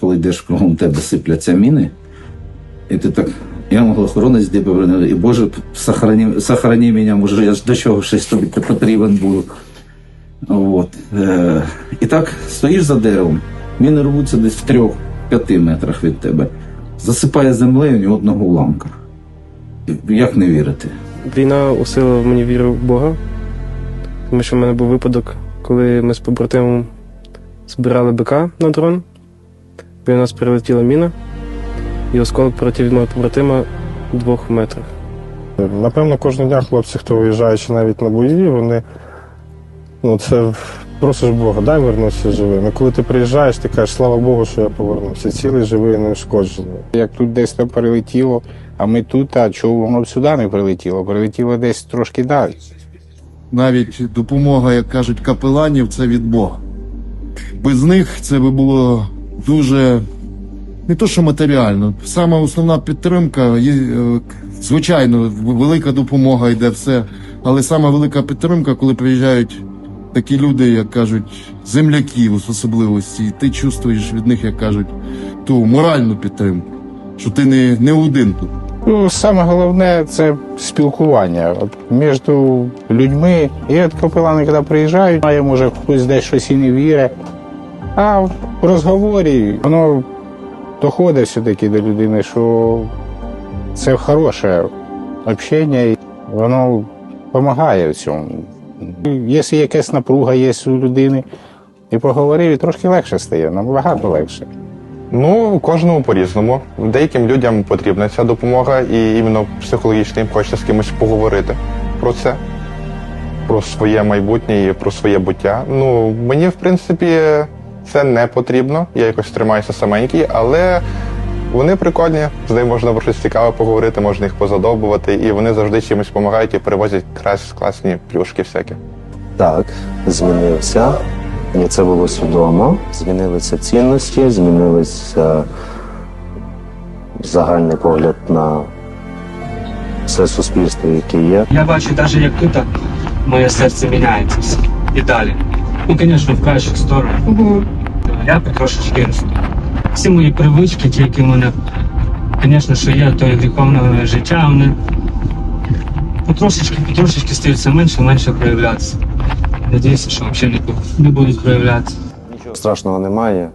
коли йдеш кругом тебе сипляться міни, і ти так. Я могла охоронець де повернути, і Боже, сохрані, сохрані мене, може, я ж до чого щось тобі потрібен буду. От. Е, і так стоїш за деревом, міни рвуться десь в трьох-п'яти метрах від тебе. Засипає землею ні одного уламка. Як не вірити? Війна усилила мені віру в Бога, тому що в мене був випадок, коли ми з побратимом збирали бика на дрон, біля нас прилетіла міна, і осколок прилетів від мого побратима двох метрах. Напевно, кожного дня хлопці, хто виїжджаючи навіть на бої, вони ну це просиш Бога, дай вернутися живим. І коли ти приїжджаєш, ти кажеш, слава Богу, що я повернувся. Цілий живий, неушкоджений. Як тут десь там прилетіло, а ми тут, а чого воно сюди не прилетіло? Прилетіло десь трошки далі. навіть допомога, як кажуть, капеланів це від Бога. Без них це би було дуже не то, що матеріально. Сама основна підтримка е, звичайно, велика допомога йде все. Але сама велика підтримка, коли приїжджають такі люди, як кажуть, земляки в особливості, і ти чувствуєш від них, як кажуть, ту моральну підтримку, що ти не, не один тут. Ну, саме головне це спілкування от, між людьми. І от капелани, коли приїжджають, а може хтось десь щось і не вірить. А в розговорі воно доходить все-таки до людини, що це хороше общення, і воно допомагає в цьому. Якщо якась напруга є у людини, і поговорив, і трошки легше стає, набагато легше. Ну, кожному по-різному. Деяким людям потрібна ця допомога, і іменно психологічно їм хочеться з кимось поговорити про це, про своє майбутнє і про своє буття. Ну, мені, в принципі, це не потрібно. Я якось тримаюся саменький, але вони прикольні, з ними можна про щось цікаве поговорити, можна їх позадобувати, і вони завжди чимось допомагають і привозять крас- класні плюшки всякі. Так, змінився. І це було свідомо. Змінилися цінності, змінився загальний погляд на все суспільство, яке є. Я бачу, навіть як тут моє серце міняється і далі. Ну, звісно, в кращу сторону. Я потрошечки росту. Всі мої привички, ті, які в мене, звісно, що є, то гріховне життя, вони потрошечки, потрошечки стаються менше, менше проявлятися. Надіюся, що взагалі не, не будуть проявлятися. Страшного немає,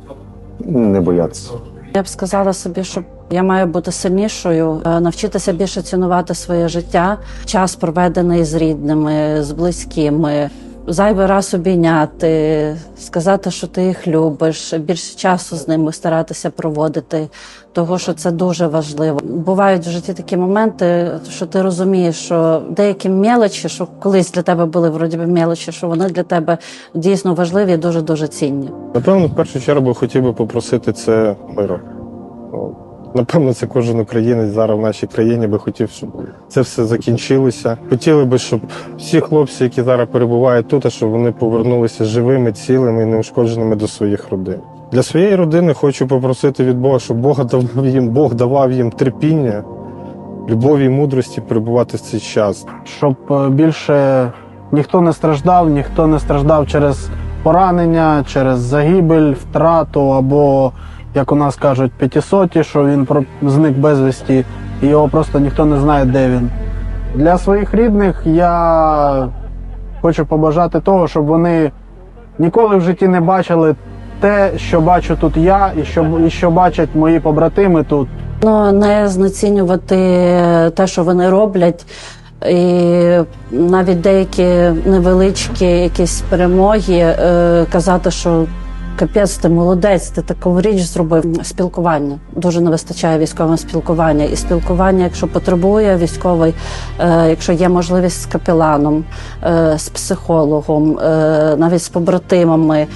не боятися. Я б сказала собі, що я маю бути сильнішою, е, навчитися більше цінувати своє життя, час проведений з рідними, з близькими. Зайвий раз обійняти, сказати, що ти їх любиш, більше часу з ними старатися проводити, того що це дуже важливо. Бувають в житті такі моменти, що ти розумієш, що деякі мелочі, що колись для тебе були вроді би мелочі, що вони для тебе дійсно важливі і дуже дуже цінні. Напевно, в першу чергу хотів би попросити це миру. Напевно, це кожен українець зараз в нашій країні би хотів, щоб це все закінчилося. Хотіли би, щоб всі хлопці, які зараз перебувають тут, а щоб вони повернулися живими, цілими і неушкодженими до своїх родин. Для своєї родини хочу попросити від Бога, щоб Бога давав їм, Бог давав їм терпіння, любові і мудрості перебувати в цей час. щоб е, більше ніхто не страждав, ніхто не страждав через поранення, через загибель, втрату або, як у нас кажуть, п'ятісоті, що він зник безвісті, і його просто ніхто не знає, де він. Для своїх рідних я хочу побажати того, щоб вони ніколи в житті не бачили те, що бачу тут я, і що, і що бачать мої побратими тут. Ну, не знецінювати те, що вони роблять. І навіть деякі невеличкі якісь перемоги е, казати, що капець, ти молодець, ти таку річ зробив. Спілкування дуже не вистачає військового спілкування. І спілкування, якщо потребує військовий, е, якщо є можливість з капеланом, е, з психологом, е, навіть з побратимами,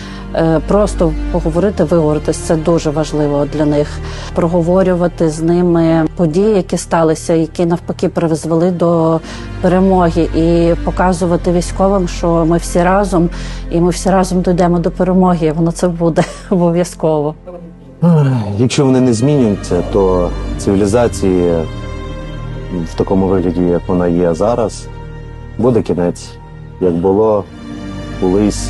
просто поговорити, виговоритись, це дуже важливо для них. Проговорювати з ними події, які сталися, які навпаки призвели до перемоги, і показувати військовим, що ми всі разом, і ми всі разом дійдемо до перемоги. Воно це буде обов'язково. Якщо вони не змінюються, то цивілізації в такому вигляді, як вона є зараз, буде кінець, як було колись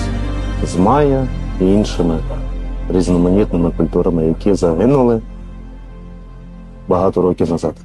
з Майя і іншими різноманітними культурами, які загинули багато років назад.